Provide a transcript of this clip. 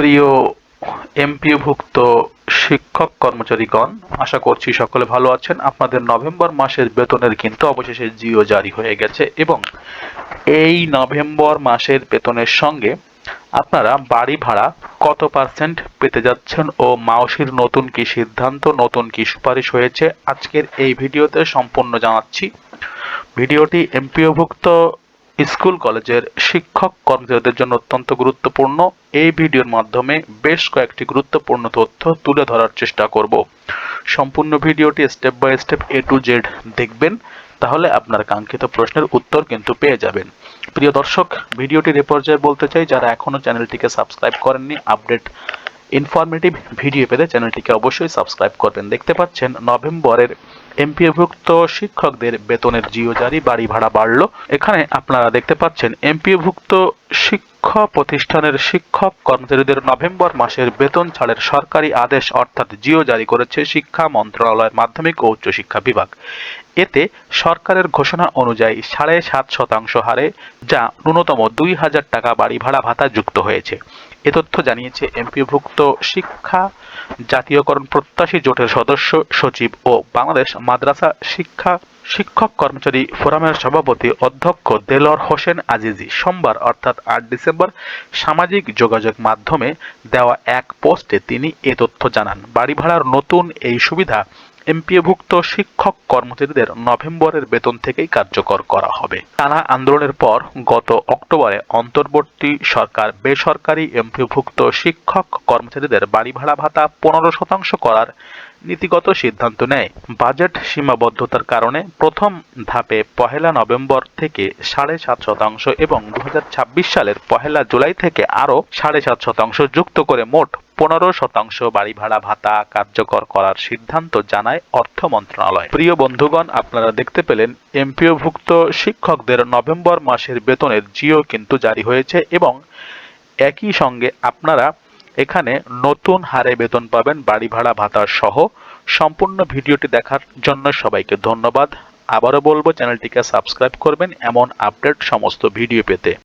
প্রিয় এমপিওভুক্ত শিক্ষক কর্মচারীগণ, আশা করছি সকলে ভালো আছেন। আপনাদের নভেম্বর মাসের বেতনের কিন্তু অবশেষে জিও জারি হয়ে গেছে এবং এই নভেম্বর মাসের বেতনের সঙ্গে আপনারা বাড়ি ভাড়া কত পার্সেন্ট পেতে যাচ্ছেন ও মাওসির নতুন কি সিদ্ধান্ত, নতুন কি সুপারিশ হয়েছে? আজকের এই ভিডিওতে সম্পূর্ণ জানাচ্ছি। ভিডিওটি এমপিওভুক্ত স্কুল কলেজের শিক্ষক কর্মচারীদের জন্য অত্যন্ত গুরুত্বপূর্ণ। এই ভিডিওর মাধ্যমে বেশ কয়েকটি গুরুত্বপূর্ণ তথ্য তুলে ধরার চেষ্টা করব। সম্পূর্ণ ভিডিওটি step by step A to Z দেখবেন, তাহলে আপনার কাঙ্ক্ষিত প্রশ্নের উত্তর কিন্তু পেয়ে যাবেন। প্রিয় দর্শক, ভিডিওটির এ পর্যায়ে বলতে চাই, যারা এখনও চ্যানেলটিকে সাবস্ক্রাইব করেননি আপডেট ইনফরমেটিভ ভিডিও পেতে চ্যানেলটিকে অবশ্যই সাবস্ক্রাইব করবেন। দেখতে পাচ্ছেন, নভেম্বরের এমপিওভুক্ত শিক্ষকদের বেতনের জিও জারি বাড়ি ভাড়া বাড়লো। এখানে আপনারা দেখতে পাচ্ছেন এমপিওভুক্ত শিক্ষা প্রতিষ্ঠানের শিক্ষক কর্মচারীদের নভেম্বর মাসের বেতন ছাড়ের সরকারি আদেশ অর্থাৎ জিও জারি করেছে শিক্ষা মন্ত্রণালয়ের মাধ্যমিক ও উচ্চশিক্ষা বিভাগ। এতে সরকারের ঘোষণা অনুযায়ী সাড়ে সাত শতাংশ হারে, যা ন্যূনতম দুই হাজার টাকা বাড়ি ভাড়া ভাতা যুক্ত হয়েছে। এ তথ্য জানিয়েছে এমপিভুক্ত শিক্ষা জাতীয়করণ প্রত্যাশী জোটের সদস্য সচিব ও বাংলাদেশ মাদ্রাসা শিক্ষা শিক্ষক কর্মচারী ফোরামের সভাপতি অধ্যক্ষ দেলর হোসেন আজিজি সোমবার অর্থাৎ আট ডিসেম্বর সামাজিক যোগাযোগ মাধ্যমে দেওয়া এক পোস্টে তিনি এ তথ্য জানান। বাড়ি ভাড়ার নতুন এই সুবিধা এমপিওভুক্ত শিক্ষক কর্মচারীদের নভেম্বরের বেতন থেকেই কার্যকর করা হবে। টানা আন্দোলনের পর গত অক্টোবরে অন্তর্বর্তী সরকার বেসরকারি এমপিওভুক্ত শিক্ষক কর্মচারীদের বাড়ি ভাড়া ভাতা পনেরো শতাংশ করার নীতিগত সিদ্ধান্ত নেয়। বাজেট সীমাবদ্ধতার কারণে প্রথম ধাপে পহেলা নভেম্বর থেকে সাড়ে সাত শতাংশ এবং দু হাজার ছাব্বিশ সালের পহেলা জুলাই থেকে আরও সাড়ে সাত শতাংশ যুক্ত করে মোট পনেরো শতাংশ বাড়ি ভাড়া ভাতা কার্যকর করার সিদ্ধান্ত জানায় অর্থ মন্ত্রণালয়। প্রিয় বন্ধুগণ, আপনারা দেখতে পেলেন, এমপিওভুক্ত শিক্ষকদের নভেম্বর মাসের বেতনের জিও কিন্তু জারি হয়েছে এবং একই সঙ্গে আপনারা এখানে নতুন হারে বেতন পাবেন বাড়ি ভাড়া ভাতা সহ। সম্পূর্ণ ভিডিওটি দেখার জন্য সবাইকে ধন্যবাদ। আবারও বলব, চ্যানেলটিকে সাবস্ক্রাইব করবেন এমন আপডেট সমস্ত ভিডিও পেতে।